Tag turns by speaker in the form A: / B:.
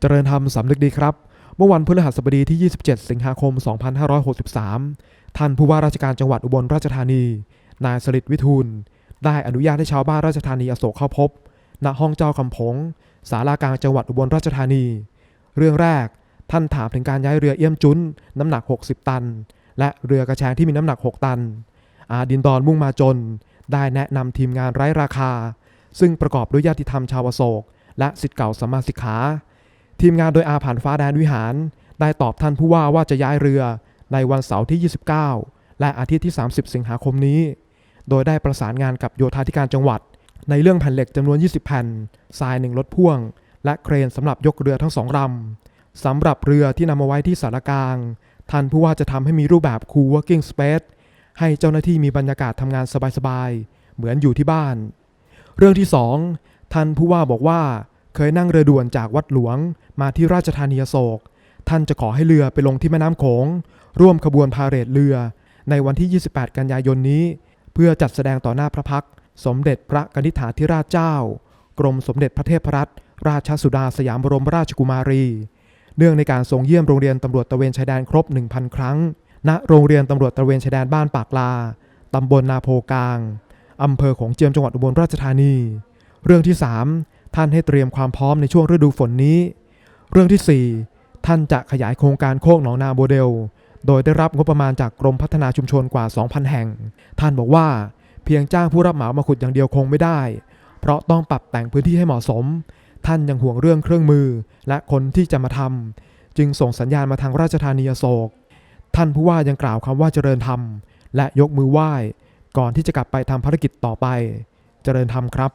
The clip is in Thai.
A: เจริญธรรมสำนึกดีครับ เมื่อวันพฤหัสบดีที่ 27 สิงหาคม 2563 ท่านผู้ว่าราชการจังหวัดอุบลราชธานี นายสฤษดิ์วิทูล ได้อนุญาตให้ชาวบ้านราชธานีอโศกเข้าพบ ณ ห้องเจ้าคำผงสารากลางจังหวัดอุบลราชธานี เรื่องแรก ท่านถามถึงการย้ายเรือเอี้ยมจุ้น น้ำหนัก 60 ตัน และเรือกระแชงที่มีน้ำหนัก 6 ตัน อาดินดอนมุ่งมาจน ได้แนะนำทีมงานไร้ราคา ซึ่งประกอบด้วยญาติธรรมชาวอโศก และสิทธิ์เก่าสมมาสิกขา ทีมงานโดยอาผ่านฟ้าแดนวิหาร ได้ตอบท่านผู้ว่าว่าจะย้ายเรือในวันเสาร์ที่ 29 และอาทิตย์ที่ 30 สิงหาคมนี้ โดยได้ประสานงานกับโยธาธิการจังหวัด ในเรื่องแผ่นเหล็กจำนวน 20 แผ่น ทรายหนึ่งรถพ่วง และเครนสำหรับยกเรือทั้งสองลำสำหรับเรือที่นำมาไว้ที่สารกลาง ท่านผู้ว่าจะทำให้มีรูปแบบ cool working space ให้เจ้าหน้าที่มีบรรยากาศทำงานสบายๆ เหมือนอยู่ที่บ้าน เรื่องที่ 2 ท่านผู้ว่าบอกว่า เคยนั่งเรือด่วนจากวัดหลวง มาที่ราชธานีอโศก ท่านจะขอให้เรือไปลงที่แม่น้ำโขง ร่วมขบวนพาเหรดเรือ ในวันที่ 28 กันยายนนี้ เพื่อจัดแสดงต่อหน้าพระพัก สมเด็จพระกนิษฐาธิราชเจ้า กรมสมเด็จพระเทพรัตนราชสุดาสยามบรมราชกุมารี เนื่องในการทรงเยี่ยมโรงเรียนตำรวจตะเวนชายแดนครบ 1,000 ครั้ง ณ โรงเรียนตำรวจตะเวนชายแดนบ้านปากลา ตำบลนาโพกลาง อำเภอของเจียมจังหวัดอุบลราชธานี เรื่องที่ 3 ท่านให้เตรียมความพร้อมในช่วงฤดูฝนนี้ เรื่องทีสี่4 ท่านจะขยายโครงการโคกหนองนาโมเดล โดยได้รับงบประมาณจากกรมพัฒนาชุมชนกว่า 2,000 แห่ง ท่านบอกว่าเพียงจ้างผู้รับเหมามาขุดอย่างเดียวคงไม่ได้ เพราะต้องปรับแต่งพื้นที่ให้เหมาะสม ท่านยังห่วงเรื่องเครื่องมือ และคนที่จะมาทำจึงส่งสัญญาณมาทางราชธานีอโศก ท่านผู้ว่ายังกล่าวคำว่าเจริญธรรม และยกมือไหว้ ก่อนที่จะกลับไปทำภารกิจต่อไป เจริญธรรมครับ